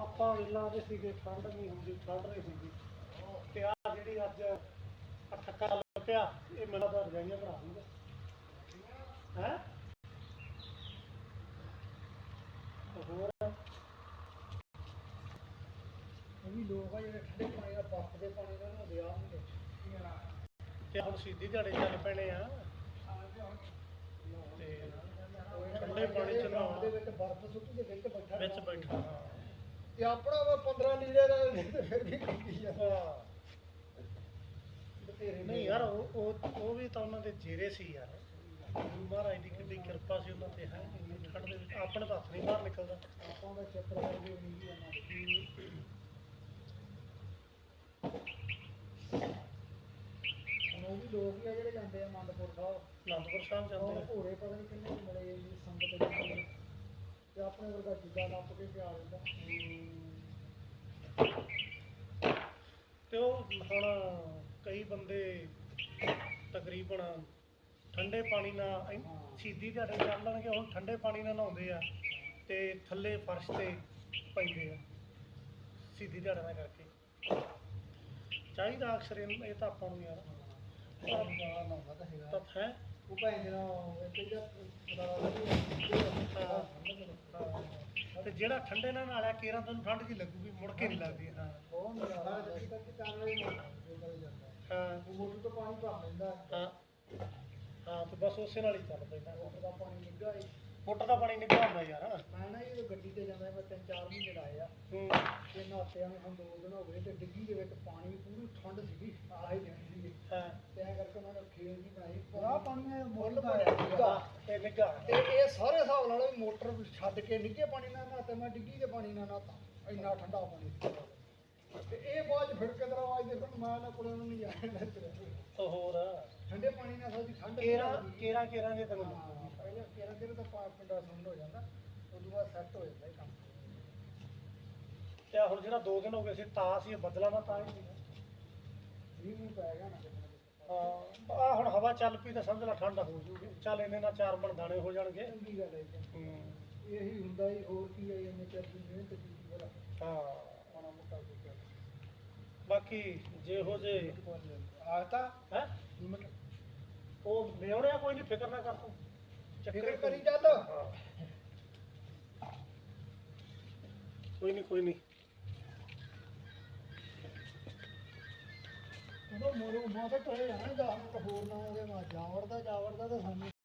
ਆਪਾਂ ਵੇਲਾ ਦੇ ਸੀਗੇ ਠੰਡ ਨਹੀਂ ਹੁੰਦੀ ਠੰਡ ਨਹੀਂ ਹੁੰਦੀ। ਤੇ ਆ ਜਿਹੜੀ ਅੱਜ ਠੱਕਾ ਲੱਪਿਆ ਇਹ ਮੇਰਾ ਤਾਂ ਰਜਾਈਆਂ ਦੂੰਗਾ ਹੈ? ਹੋਰ? ਇਹ ਵੀ ਲੋਕ ਆ ਜਿਹੜੇ ਠੰਡੇ ਪਾਣੀ ਦਾ ਪਾਣੀ ਦਾ ਨਾ ਹੁੰਦੇ ਤੇ ਹੁਣ ਸਿੱਧੀ ਝਾੜੇ ਚੱਲ ਪੈਣੇ ਆ। ਤੇ ਠੰਡੇ ਪਾਣੀ ਚ ਨਹਾਉਣ। ਦੇ ਵਿੱਚ ਬਰਫ ਸੁੱਟ ਦੇ ਵਿੱਚ ਬੈਠਾ ਤੇ ਆਪਣਾ ਵਾ 15 ਲੀੜੇ ਦਾ ਤੇ ਫਿਰ ਵੀ ਕੀਤੀ ਆ। ਹਾਂ। ਬਥੇਰੇ ਨਹੀਂ ਯਾਰ ਉਹ ਉਹ ਉਹ ਵੀ ਤਾਂ ਉਹਨਾਂ ਦੇ ਜੇਰੇ ਸੀ ਯਾਰ। ਗੁਰੂ ਮਹਾਰਾਜ ਦੀ ਕਿੰਨੀ ਕਿਰਪਾ ਸੀ ਉਹਨਾਂ ਤੇ ਹੈ? ਠੰਡ ਦੇ ਵਿੱਚ ਆਪਣੇ ਤਾਂ ਹੱਥ ਨਹੀਂ ਬਾਹਰ ਨਿਕਲਦਾ। ਆਪਾਂ ਦਾ ਚੱਕਰ ਵਰਗੇ ਨਹੀਂ ਜੀ ਹੁਣ ਉਹ ਵੀ ਲੋਕ ਹੀ ਆ ਜਿਹੜੇ ਜਾਂਦੇ ਆ ਆਨੰਦਪੁਰ ਸਾਹਿਬ। ਅਨੰਦਪੁਰ ਸਾਹਿਬ ਜਾਂਦੇ ਆ। ਘੋੜੇ ਪਤਾ ਨਹੀਂ ਕਿੰਨੇ ਕੁ ਮਿਲੇ ਜੀ ਸੰਗਤ ਦੇ ਤੇ ਆਪਣੇ ਵਰਗਾ ਜਿੱਦਾਂ ਨੱਪ ਕੇ ਪਿਆ ਰਹਿੰਦਾ ਤੇ ਉਹ ਹੁਣ ਕਈ ਬੰਦੇ ਤਕਰੀਬਨ ਠੰਡੇ ਪਾਣੀ ਨਾਲ ਐਂ ਦਿਹਾੜੇ ਚੱਲ ਲੈਣਗੇ ਹੁਣ ਠੰਡੇ ਪਾਣੀ ਨਾਲ ਨਹਾਉਂਦੇ ਆ ਤੇ ਥੱਲੇ ਫਰਸ਼ ਤੇ ਪੈਂਦੇ ਆ ਸ਼ਹੀਦੀ ਦਿਹਾੜੇ ਦਾ ਕਰਕੇ। ਚਾਹੀਦਾ ਅਕਸਰ ਇਹਨੂੰ- ਇਹ ਤਾਂ ਆਪਾਂ ਨੂੰ ਯਾਰ ਤਾਂ ਹੈਗਾ। ਤਾਂ ਹੈ। ਉਹ ਭੈਣ ਦੇ ਨਾਲ ਇੱਕ ਜਿਹੜਾ ਪਤਾ ਹਾਂ। ਤੇ ਜਿਹੜਾ ਠੰਡੇ ਨਾਲ ਨਾਲਿਆ ਕੇਰਾਂ ਤੈਨੂੰ ਠੰਡ ਜੀ ਲੱਗੂਗੀ ਮੁੜ ਕੇ ਨਹੀਂ ਲੱਗਦੀ ਹਾਂ। ਬਹੁਤ ਨਜ਼ਾਰਾ ਜਿੱਥੇ ਤੱਕ ਚਾਰ ਵਜੇ ਨਿਕਲ ਜਾਂਦਾ। ਹਾਂ। ਉਹ ਮੋਟਰ ਤੋਂ ਪਾਣੀ ਭਰ ਲੈਂਦਾ। ਹਾਂ। ਹਾਂ ਤੇ ਬਸ ਉਸੇ ਨਾਲ ਹੀ ਚੱਲ ਪੈਂਦਾ। ਮੋਟਰ ਦਾ ਪਾਣੀ ਨਿੱਘਾ ਹੀ। ਮੋਟਰ ਦਾ ਪਾਣੀ ਨਿਕਲ ਆਉਂਦਾ ਯਾਰ। ਮੈਂ ਨਾ ਇਹ ਗੱਡੀ ਤੇ ਜਾਂਦਾ ਮੈਂ ਤਿੰਨ ਚਾਰ ਮਹੀਨੇ ਲਾਏ ਆ ਹੂੰ। ਤੇ ਨਹਾਤਿਆਂ ਨੂੰ ਹੁਣ ਦੋ ਦਿਨ ਹੋ ਗਏ ਤੇ ਡਿੱਗੀ ਦੇ ਵਿੱਚ ਪਾਣੀ ਪੂਰੀ ਠੰਡ ਸੀਗੀ ਆਹ ਹੀ ਜਾਂਦੀ ਸੀ ਹਾਂ। ਤੇ ਐਂ ਕਰਕੇ ਉਹਨਾਂ ਨੇ ਖੇਲ ਜੀ ਬਣਾਈ ਪੂਰਾ ਪਾਣੀ ਮੁੱਲ ਹਾਂ, ਬਣਿਆ ਤੇ ਨਿੱਘਾ ਤੇ ਇਹ ਸਾਰੇ ਨਾਲ ਮੋਟਰ ਛੱਡ ਕੇ ਨਿੱਘੇ ਪਾਣੀ ਨਾਲ ਨਹਾਤੇ ਮੈਂ ਡਿੱਗੀ ਦੇ ਪਾਣੀ ਨਾਲ ਨਹਾਤਾ ਇੰਨਾ ਠੰਡਾ ਪਾਣੀ। ਤੇ ਇਹ ਬਾਅਦ ਫਿਰ ਕੇ ਦਰਵਾਜ਼ ਦੇ ਕੋਲ ਮੈਂ ਨਾ ਕੋਲੇ ਨੂੰ ਨਹੀਂ ਜਾਣਾ ਉਹ ਹੋਰ ਠੰਡੇ ਪਾਣੀ ਨਾਲ ਸਾਡੀ ਠੰਡ ਨਹੀਂ ਕੇਰਾ। ਕੇਰਾ ਕੇਰਾ ਦੇ ਤੈਨੂੰ ਪਹਿਲੇ ਕੇਰਾ ਕੇਰਾ ਤਾਂ ਪਾ ਪਿੰਡਾ ਸੁੰਡ ਹੋ ਜਾਂਦਾ ਉਦੋਂ ਬਾਅਦ ਸੈੱਟ ਹੋ ਜਾਂਦਾ ਇਹ ਕੰਮ ਤੇ ਹੁਣ ਜਿਹੜਾ 2 ਦਿਨ ਹੋ ਗਏ ਸੀ ਤਾਂ ਸੀ ਬਦਲਾ ਨਾ ਤਾਂ ਹੀ ਮੂੰਹ ਪੈ ਗਿਆ ਨਾ। ਹਾਂ। ਆ ਹੁਣ ਹਵਾ ਚੱਲ ਪਈ ਤਾਂ ਸਮਝ ਲੈ ਠੰਡ ਹੋ ਜੂਗੀ। ਚੱਲ ਇਹਨੇ ਨਾਲ ਚਾਰ ਮਣ ਦਾਣੇ ਹੋ ਜਾਣਗੇ। ਚੰਗੀ ਗੱਲ ਹੈ ਜੀ। ਹੂੰ। ਇਹੀ ਹੁੰਦਾ ਹੀ ਹੋਰ ਕੀ ਹੈ ਇਹਨੇ ਚਿਰ ਦੀ ਮਿਹਨਤ ਕੀਤੀ ਹਾਂ ਮਾੜਾ ਮੋਟਾ ਕੋਈ ਕਰ ਬਾਕੀ ਜੇ ਹੋ ਜੇ ਆਤਾ ਹੈ? ਉਹ ਲਿਆਉਣਿਆ ਕੋਈ ਨਹੀਂ ਫਿਕਰ ਨਾ ਕਰ ਤੂੰ। ਫਿਕਰ ਕਰੀ ਚੱਲ। ਹਾਂ। ਕੋਈ ਨਹੀਂ ਕੋਈ ਨਹੀਂ ਮੋਰੂ ਮਾਂ ਤਾਂ ਟਰੇ ਜਾਣਾ ਦਾ ਹੋਰ ਨਾ ਉਹਦੇ ਮਾ ਜਾਵੜਦਾ ਜਾਵੜਦਾ ਤੇ ਸਾਨੂੰ